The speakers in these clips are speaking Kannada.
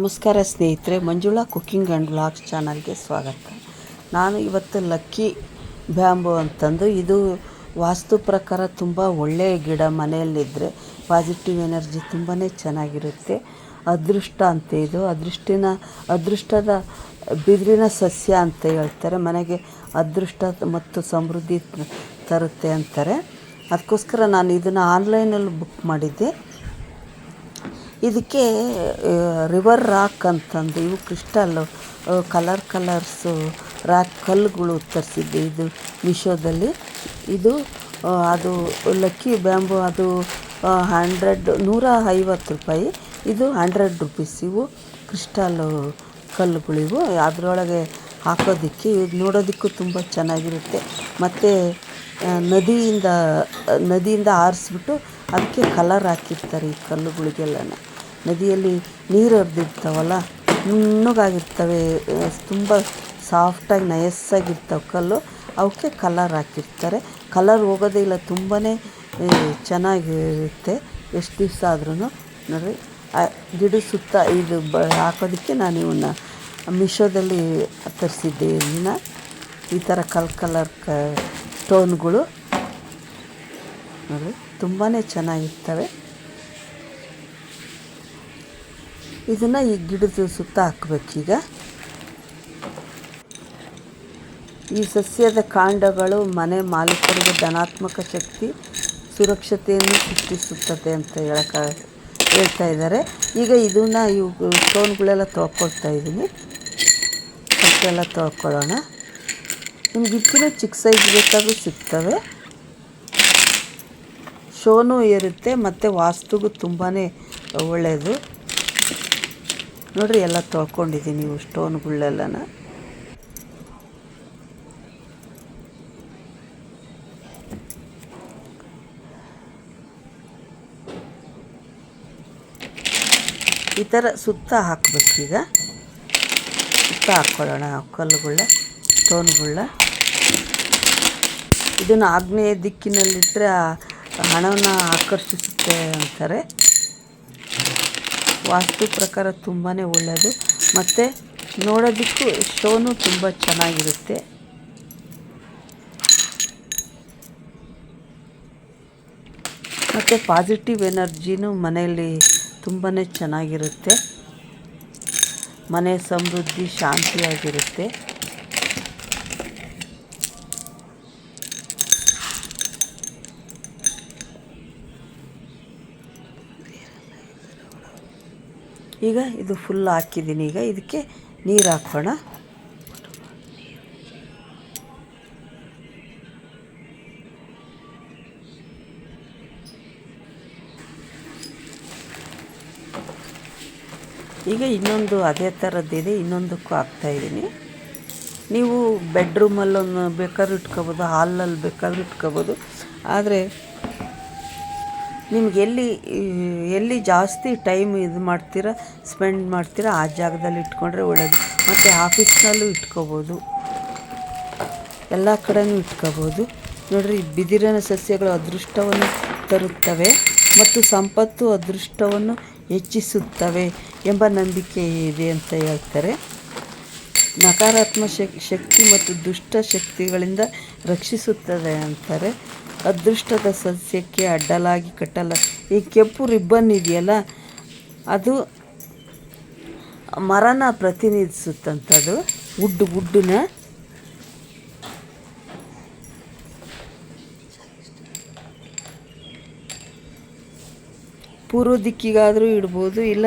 ನಮಸ್ಕಾರ ಸ್ನೇಹಿತರೆ, ಮಂಜುಳಾ ಕುಕ್ಕಿಂಗ್ ಆ್ಯಂಡ್ ಬ್ಲಾಗ್ಸ್ ಚಾನಲ್ಗೆ ಸ್ವಾಗತ. ನಾನು ಇವತ್ತು ಲಕ್ಕಿ ಬ್ಯಾಂಬು ಅಂತಂದು. ಇದು ವಾಸ್ತು ಪ್ರಕಾರ ತುಂಬ ಒಳ್ಳೆಯ ಗಿಡ ಮನೆಯಲ್ಲಿದ್ದರೆ ಪಾಸಿಟಿವ್ ಎನರ್ಜಿ ತುಂಬಾ ಚೆನ್ನಾಗಿರುತ್ತೆ. ಅದೃಷ್ಟ ಅಂತ ಇದು. ಅದೃಷ್ಟಿನ, ಅದೃಷ್ಟದ ಬಿದಿರಿನ ಸಸ್ಯ ಅಂತ ಹೇಳ್ತಾರೆ. ಮನೆಗೆ ಅದೃಷ್ಟ ಮತ್ತು ಸಮೃದ್ಧಿ ತರುತ್ತೆ ಅಂತಾರೆ. ಅದಕ್ಕೋಸ್ಕರ ನಾನು ಇದನ್ನು ಆನ್ಲೈನಲ್ಲಿ ಬುಕ್ ಮಾಡಿದ್ದೆ. ಇದಕ್ಕೆ ರಿವರ್ ರಾಕ್ ಅಂತಂದು ಇವು ಕ್ರಿಸ್ಟಲ್ಲು ಕಲರ್ ಕಲರ್ಸು ರಾಕ್ ಕಲ್ಲುಗಳು ತರಿಸಿದ್ದೆ. ಇದು ಮಿಶೋದಲ್ಲಿ ಇದು ಅದು ಲಕ್ಕಿ ಬ್ಯಾಂಬು ಅದು ಹಂಡ್ರೆಡ್ ನೂರ ಐವತ್ತು ರೂಪಾಯಿ. ಇದು ಹಂಡ್ರೆಡ್ ರುಪೀಸ್ ಇವು ಕ್ರಿಸ್ಟಲ್ಲು ಕಲ್ಲುಗಳಿವು ಅದರೊಳಗೆ ಹಾಕೋದಕ್ಕೆ, ಇದು ನೋಡೋದಕ್ಕೂ ತುಂಬ ಚೆನ್ನಾಗಿರುತ್ತೆ. ಮತ್ತು ನದಿಯಿಂದ ನದಿಯಿಂದ ಆರಿಸ್ಬಿಟ್ಟು ಅದಕ್ಕೆ ಕಲರ್ ಹಾಕಿರ್ತಾರೆ ಈ ಕಲ್ಲುಗಳಿಗೆಲ್ಲನ. ನದಿಯಲ್ಲಿ ನೀರು ಹರಿದಿರ್ತಾವಲ್ಲ, ನುಣ್ಣಗಾಗಿರ್ತವೆ ತುಂಬ ಸಾಫ್ಟಾಗಿ ನಯಸ್ಸಾಗಿರ್ತವೆ ಕಲ್ಲು. ಅವಕ್ಕೆ ಕಲರ್ ಹಾಕಿರ್ತಾರೆ. ಕಲರ್ ಹೋಗೋದೇ ಇಲ್ಲ ತುಂಬಾ ಚೆನ್ನಾಗಿರುತ್ತೆ. ಎಷ್ಟು ದಿವಸ ಆದ್ರೂ ನೋಡಿರಿ ಗಿಡ ಸುತ್ತ ಇದು ಬ, ಹಾಕೋದಕ್ಕೆ ನಾನು ಇವನ್ನ ಮಿಶೋದಲ್ಲಿ ತರಿಸಿದ್ದೆ ಇದನ್ನ ಈ ಥರ ಕಲ್ ಕಲರ್ ಕ ಸ್ಟೋನ್ಗಳು ನೋಡಿ ತುಂಬಾ ಚೆನ್ನಾಗಿರ್ತವೆ. ಇದನ್ನು ಈ ಗಿಡದ ಸುತ್ತ ಹಾಕ್ಬೇಕೀಗ ಈ ಸಸ್ಯದ ಕಾಂಡಗಳು ಮನೆ ಮಾಲೀಕರಿಗೆ ಧನಾತ್ಮಕ ಶಕ್ತಿ, ಸುರಕ್ಷತೆಯನ್ನು ಸೃಷ್ಟಿಸುತ್ತದೆ ಅಂತ ಹೇಳಕ್ಕ ಹೇಳ್ತಾ ಇದ್ದಾರೆ. ಈಗ ಇದನ್ನು ಇವು ಸ್ಟೋನ್ಗಳೆಲ್ಲ ತೊಳ್ಕೊಳ್ತಾ ಇದ್ದೀನಿ. ಅಷ್ಟೆಲ್ಲ ತೊಳ್ಕೊಳ್ಳೋಣ. ನಿಮ್ಗೆ ಇದಕ್ಕಿಂತ ಚಿಕ್ಕ ಸೈಜ್ ಬೇಕಾದರೂ ಸಿಗ್ತವೆ. ಶೋನೂ ಇರುತ್ತೆ ಮತ್ತು ವಾಸ್ತುಗೂ ತುಂಬಾ ಒಳ್ಳೆಯದು ನೋಡಿರಿ, ಎಲ್ಲ ತೊಳ್ಕೊಂಡಿದ್ದೀನಿ ಇವು ಸ್ಟೋನ್ಗಳೆಲ್ಲನ ಈ ಥರ ಸುತ್ತ ಹಾಕ್ಬೇಕೀಗ ಸುತ್ತ ಹಾಕ್ಕೊಳ್ಳೋಣ ಕಲ್ಲುಗಳ ಸ್ಟೋನ್ಗಳ ಇದನ್ನು ಆಗ್ನೇಯ ದಿಕ್ಕಿನಲ್ಲಿಟ್ಟರೆ ಹಣವನ್ನು ಆಕರ್ಷಿಸುತ್ತೆ ಅಂತಾರೆ. ವಾಸ್ತು ಪ್ರಕಾರ ತುಂಬಾ ಒಳ್ಳೆಯದು ಮತ್ತು ನೋಡೋದಕ್ಕೂ ಶೋನು ತುಂಬ ಚೆನ್ನಾಗಿರುತ್ತೆ. ಮತ್ತು ಪಾಸಿಟಿವ್ ಎನರ್ಜಿನೂ ಮನೆಯಲ್ಲಿ ತುಂಬಾ ಚೆನ್ನಾಗಿರುತ್ತೆ. ಮನೆ ಸಮೃದ್ಧಿ, ಶಾಂತಿಯಾಗಿರುತ್ತೆ. ಈಗ ಇದು ಫುಲ್ ಹಾಕಿದ್ದೀನಿ. ಈಗ ಇದಕ್ಕೆ ನೀರು ಹಾಕೋಣ. ಈಗ ಇನ್ನೊಂದು ಅದೇ ಥರದ್ದಿದೆ ಇನ್ನೊಂದಕ್ಕೂ ಹಾಕ್ತಾಯಿದ್ದೀನಿ ನೀವು ಬೆಡ್ರೂಮಲ್ಲೊಂದು ಬೇಕಾದ್ರೂ ಇಟ್ಕೋಬೋದು ಹಾಲಲ್ಲಿ ಬೇಕಾದ್ರೂ ಇಟ್ಕೋಬೋದು. ಆದರೆ ನಿಮ್ಗೆ ಎಲ್ಲಿ ಎಲ್ಲಿ ಜಾಸ್ತಿ ಟೈಮ್ ಇದು ಮಾಡ್ತೀರಾ ಸ್ಪೆಂಡ್ ಮಾಡ್ತೀರಾ, ಆ ಜಾಗದಲ್ಲಿ ಇಟ್ಕೊಂಡ್ರೆ ಒಳ್ಳೆಯದು ಮತ್ತು ಆಫೀಸ್ನಲ್ಲೂ ಇಟ್ಕೋಬೋದು. ಎಲ್ಲ ಕಡೆನೂ ಇಟ್ಕೋಬೋದು. ನೋಡಿರಿ, ಬಿದಿರಿನ ಸಸ್ಯಗಳು ಅದೃಷ್ಟವನ್ನು ತರುತ್ತವೆ ಮತ್ತು ಸಂಪತ್ತು ಅದೃಷ್ಟವನ್ನು ಹೆಚ್ಚಿಸುತ್ತವೆ ಎಂಬ ನಂಬಿಕೆ ಇದೆ ಅಂತ ಹೇಳ್ತಾರೆ. ನಕಾರಾತ್ಮಕ ಶಕ್ತಿ ಮತ್ತು ದುಷ್ಟ ಶಕ್ತಿಗಳಿಂದ ರಕ್ಷಿಸುತ್ತದೆ ಅಂತಾರೆ. ಅದೃಷ್ಟದ ಸಸ್ಯಕ್ಕೆ ಅಡ್ಡಲಾಗಿ ಕಟ್ಟಲ. ಈ ಕೆಂಪು ರಿಬ್ಬನ್ ಇದೆಯಲ್ಲ, ಅದು ಮರನ ಪ್ರತಿನಿಧಿಸುತ್ತಂಥದ್ದು ವುಡ್ ವುಡ್ಡನ್ನ ಪೂರ್ವ ದಿಕ್ಕಿಗಾದರೂ ಇಡ್ಬೋದು, ಇಲ್ಲ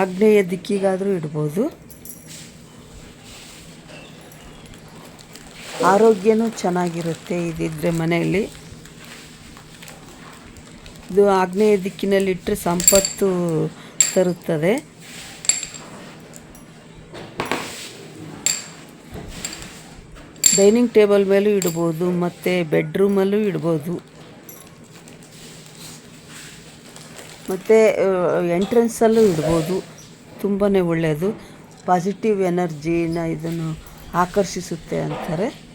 ಆಗ್ನೇಯ ದಿಕ್ಕಿಗಾದರೂ ಇಡ್ಬೋದು. ಆರೋಗ್ಯನೂ ಚೆನ್ನಾಗಿರುತ್ತೆ ಇದಿದ್ರೆ ಮನೆಯಲ್ಲಿ. ಇದು ಆಗ್ನೇಯ ದಿಕ್ಕಿನಲ್ಲಿಟ್ಟರೆ ಸಂಪತ್ತು ತರುತ್ತದೆ. ಡೈನಿಂಗ್ ಟೇಬಲ್ ಮೇಲೂ ಇಡ್ಬೋದು, ಮತ್ತು ಬೆಡ್ರೂಮಲ್ಲೂ ಇಡ್ಬೋದು. ಮತ್ತು ಎಂಟ್ರೆನ್ಸಲ್ಲೂ ಇಡ್ಬೋದು. ತುಂಬಾ ಒಳ್ಳೆಯದು ಪಾಸಿಟಿವ್ ಎನರ್ಜಿನ ಇದನ್ನು ಆಕರ್ಷಿಸುತ್ತೆ ಅಂತಾರೆ.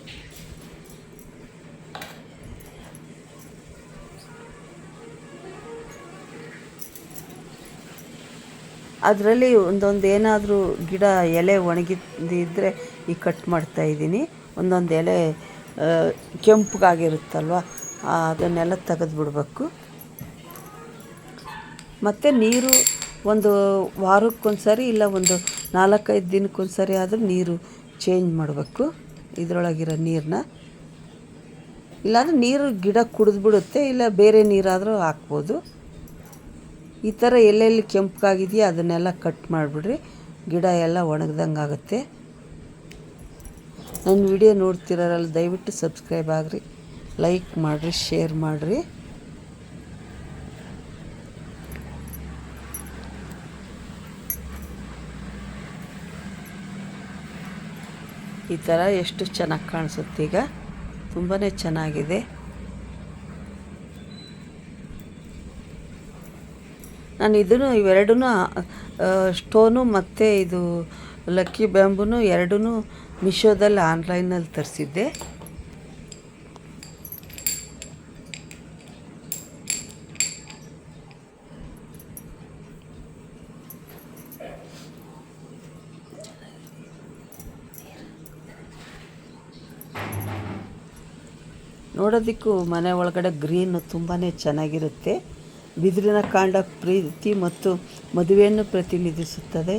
ಅದರಲ್ಲಿ ಒಂದೊಂದು ಏನಾದರೂ ಗಿಡ, ಎಲೆ ಒಣಗಿದ್ದಿದ್ದರೆ ಈ ಕಟ್ ಮಾಡ್ತಾ ಇದ್ದೀನಿ. ಒಂದೊಂದು ಎಲೆ ಕೆಂಪಗಾಗಿರುತ್ತಲ್ವ ಅದನ್ನೆಲ್ಲ ತೆಗೆದು ಬಿಡಬೇಕು ಮತ್ತು ನೀರು ಒಂದು ವಾರಕ್ಕೊಂದು ಸರಿ ಇಲ್ಲ ಒಂದು ನಾಲ್ಕೈದು ದಿನಕ್ಕೊಂದ್ಸರಿ ಆದರೂ ನೀರು ಚೇಂಜ್ ಮಾಡಬೇಕು, ಇದರೊಳಗಿರೋ ನೀರನ್ನ ಇಲ್ಲಾಂದ್ರೆ ನೀರು ಗಿಡ ಕುಡಿದ್ಬಿಡುತ್ತೆ, ಇಲ್ಲ ಬೇರೆ ನೀರಾದರೂ ಹಾಕ್ಬೋದು. ಈ ಥರ ಎಲ್ಲೆಲ್ಲಿ ಕೆಂಪಗಾಗಿದೆಯೋ ಅದನ್ನೆಲ್ಲ ಕಟ್ ಮಾಡಿಬಿಡ್ರಿ. ಗಿಡ ಎಲ್ಲ ಒಣಗ್ದಂಗೆ ಆಗುತ್ತೆ. ನನ್ನ ವಿಡಿಯೋ ನೋಡ್ತಿರೋರಲ್ಲ ದಯವಿಟ್ಟು ಸಬ್ಸ್ಕ್ರೈಬ್ ಆಗಿರಿ. ಲೈಕ್ ಮಾಡಿರಿ ಶೇರ್ ಮಾಡಿರಿ. ಈ ಥರ ಎಷ್ಟು ಚೆನ್ನಾಗಿ ಕಾಣಿಸುತ್ತೆ ಈಗ. ತುಂಬಾ ಚೆನ್ನಾಗಿದೆ. ನಾನು ಇದನ್ನು ಇವೆರಡೂ ಸ್ಟೋನು ಮತ್ತು ಇದು ಲಕ್ಕಿ ಬ್ಯಾಂಬೂನು ಎರಡೂ ಮಿಶೋದಲ್ಲಿ ಆನ್ಲೈನಲ್ಲಿ ತರಿಸಿದ್ದೆ. ನೋಡೋದಕ್ಕೂ ಮನೆ ಒಳಗಡೆ ಗ್ರೀನು ತುಂಬಾ ಚೆನ್ನಾಗಿರುತ್ತೆ. ಬಿದಿರಿನ ಕಾಂಡ ಪ್ರೀತಿ ಮತ್ತು ಮದುವೆಯನ್ನು ಪ್ರತಿನಿಧಿಸುತ್ತದೆ.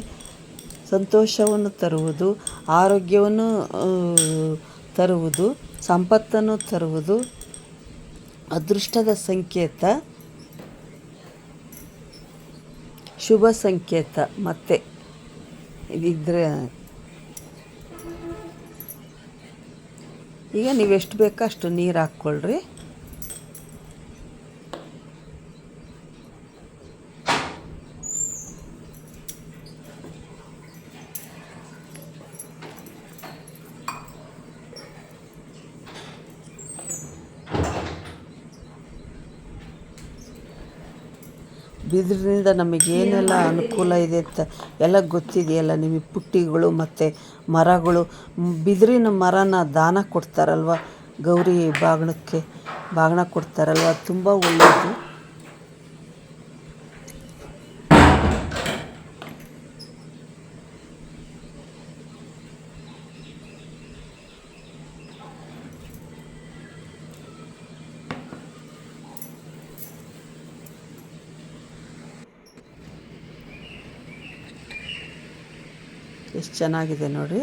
ಸಂತೋಷವನ್ನು ತರುವುದು, ಆರೋಗ್ಯವನ್ನು ತರುವುದು, ಸಂಪತ್ತನ್ನು ತರುವುದು, ಅದೃಷ್ಟದ ಸಂಕೇತ, ಶುಭ ಸಂಕೇತ. ಮತ್ತೆ ಇದಿದ್ರೆ ಈಗ ನೀವೆಷ್ಟು ಬೇಕೋ ಅಷ್ಟು ನೀರು ಹಾಕ್ಕೊಳ್ರಿ. ಬಿದಿರಿನಿಂದ ನಮಗೇನೆಲ್ಲ ಅನುಕೂಲ ಇದೆ ಅಂತ ಎಲ್ಲ ಗೊತ್ತಿದೆಯಲ್ಲ ನಿಮಗೆ ಪುಟ್ಟಿಗಳು ಮತ್ತು ಮರಗಳು. ಬಿದಿರಿನ ಮರನ ದಾನ ಕೊಡ್ತಾರಲ್ವ ಗೌರಿ ಬಾಗಿಣಕ್ಕೆ ಬಾಗಿಣ ಕೊಡ್ತಾರಲ್ವ? ತುಂಬ ಒಳ್ಳೆಯದು. ಎಷ್ಟು ಚೆನ್ನಾಗಿದೆ ನೋಡಿ.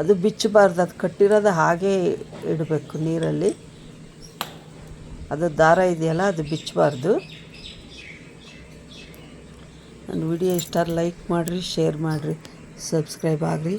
ಅದು ಬಿಚ್ಚಬಾರ್ದು, ಅದು ಕಟ್ಟಿರೋದು ಹಾಗೇ ಇಡಬೇಕು ನೀರಲ್ಲಿ. ಅದು ದಾರ ಇದೆಯಲ್ಲ, ಅದು ಬಿಚ್ಚಬಾರ್ದು. ನನ್ನ ವಿಡಿಯೋ ಇಷ್ಟ ಲೈಕ್ ಮಾಡಿರಿ, ಶೇರ್ ಮಾಡಿರಿ, ಸಬ್ಸ್ಕ್ರೈಬ್ ಆಗಿರಿ.